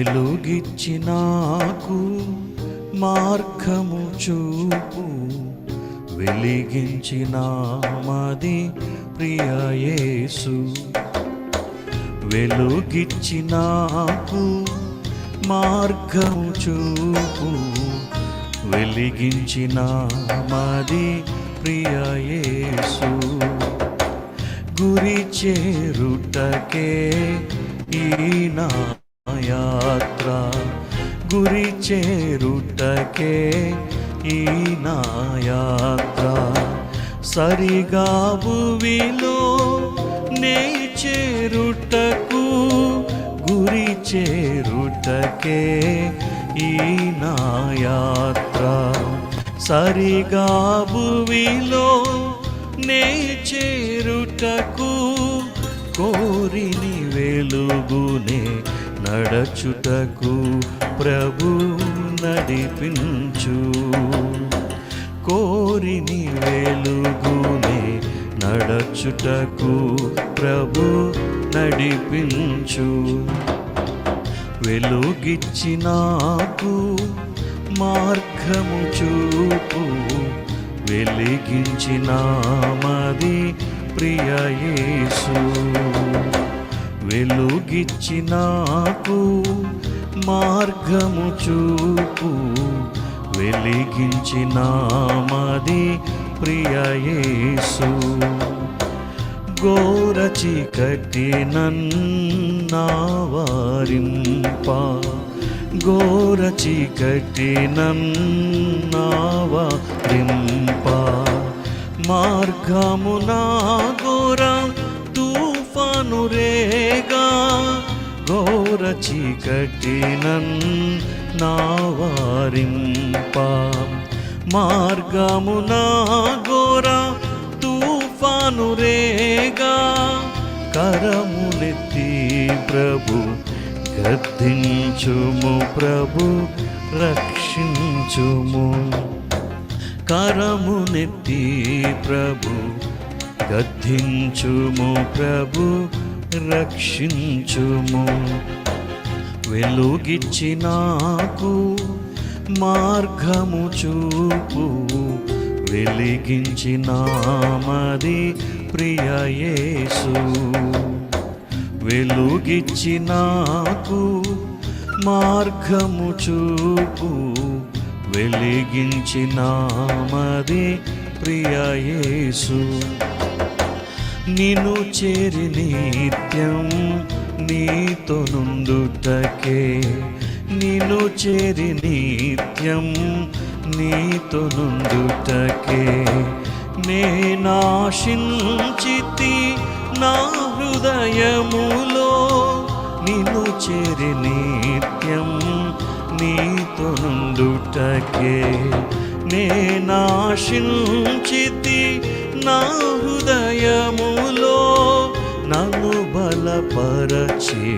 వెలుగిచ్చి నాకు మార్గము చూపు వెలిగించిన మది ప్రియయేసు వెలుగిచ్చి నాకు మార్గము చూపు వెలిగించిన మది ప్రియయేసు గురి చేరుటకే ఈ నా యాత్ర గురి చేరుటకే ఈ నా యాత్ర సరిగా భూమిలో నే చేరుటకు గురి చేరుటకే ఈ నా యాత్ర సరిగా భూమిలో నే చేరుటకు కోరిని వెలుగునే నడచుటకు ప్రభు నడిపించు. కోరిని వెలుగునే నడచుటకు ప్రభు నడిపించు. వెలుగిచ్చి నాకు మార్గము చూపు. వెలిగించిన మది ప్రియ యేసు. వెలుగిచ్చి నాకు మార్గము చూపు వెలిగించిన నామది ప్రియయేసు ఘోర చీకటి నన్నావారింప ఘోర చీకటి నన్నావారింప మార్గము నా తుఫాను రేగా ఘోర నా వారింప మార్గమున ఘోర తుఫాను రేగా కరములెత్తి ప్రభు గద్దించుము ప్రభు రక్షించుము. కరమునెత్తి ప్రభు గద్దించుము ప్రభు రక్షించుము. వెలుగిచ్చి నాకు మార్గము చూపు వెలిగించి నామది ప్రియయేసు వెలుగిచ్చి నాకు మార్గము చూపు వెలిగించి నామది ప్రియయేసు నిను చేరి నిత్యం నీతో నుండుటకే. నిను చేరి నిత్యం నీతో నుండుటకే. నేనాశించితి నా హృదయములో. నిను చేరి నిత్యం నీతో నుండుటకే. నేనాశించితి నా హృదయములో నన్ను బలపరచి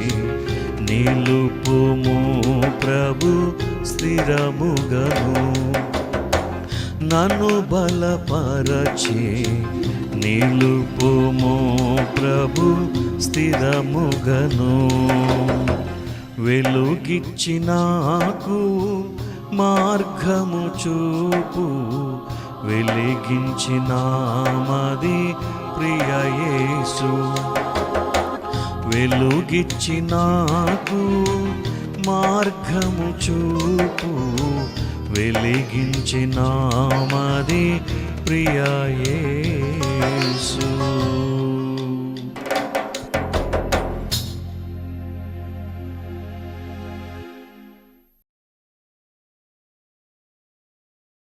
నిలుపుము ప్రభు స్థిరముగను. నన్ను బలపరచి నిలుపుము ప్రభు స్థిరముగను. వెలుగిచ్చి నాకు మార్గము చూపు వెలిగించిన మది ప్రియ యేసు వెలుగిచ్చి నాకు మార్గము చూపు. వెలిగించిన మది ప్రియ